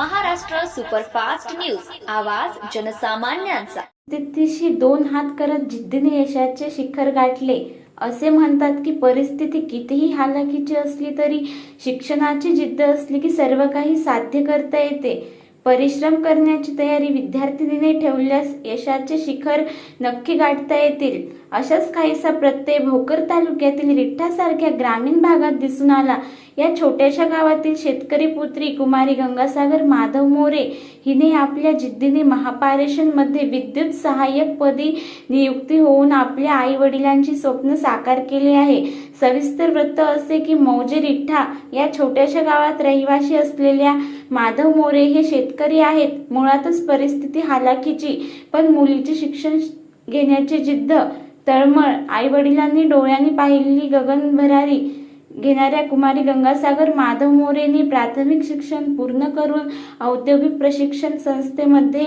Maharashtra superfast news. आवाज जनसामान्यांचा. परिस्थितीशी दोन हात करत जिद्दीने यशाचे शिखर गाठले. असे म्हणतात की परिस्थिती कितीही हालाकीची असली तरी शिक्षणाची जिद्द असली की सर्व काही साध्य करता येते. परिश्रम करण्याची तयारी विद्यार्थिनीने ठेवल्यास यशाचे शिखर नक्की गाठता येतील. अशाच काहीसा प्रत्यय भोकर तालुक्यातील रिठ्ठासारख्या ग्रामीण भागात दिसून आला. या छोट्याशा गावातील शेतकरी पुत्री कुमारी गंगासागर माधव मोरे हिने आपल्या जिद्दीने महापारेषणमध्ये विद्युत सहाय्यक पदी नियुक्ती होऊन आपल्या आई वडिलांची स्वप्न साकार केले आहे. सविस्तर वृत्त असे की मौजे रिठ्ठा या छोट्याशा गावात रहिवाशी असलेल्या माधव मोरे हे शेतकरी आहेत. मुळातच परिस्थिती हालाकीची पण मुलीचे शिक्षण घेण्याची जिद्द तळमळ आई वडिलांनी डोळ्यांनी पाहिलेली गगन भरारी घेणाऱ्या कुमारी गंगासागर माधव मोरेने प्राथमिक शिक्षण पूर्ण करून औद्योगिक प्रशिक्षण संस्थेमध्ये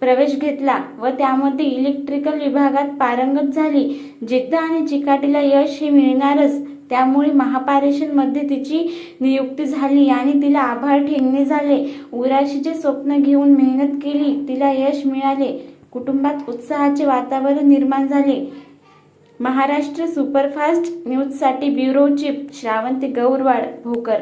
प्रवेश घेतला व त्यामध्ये इलेक्ट्रिकल विभागात पारंगत झाली. जिद्द आणि चिकाटीला यश हे मिळणारच. त्यामुळे महापारेषणमध्ये तिची नियुक्ती झाली आणि तिला आभार ठेंगणे झाले. उराशीचे स्वप्न घेऊन मेहनत केली तिला यश मिळाले. कुटुंबात उत्साहाचे वातावरण निर्माण झाले. महाराष्ट्र सुपरफास्ट न्यूजसाठी ब्युरो चीफ श्रावंती गौरवाड भोकर.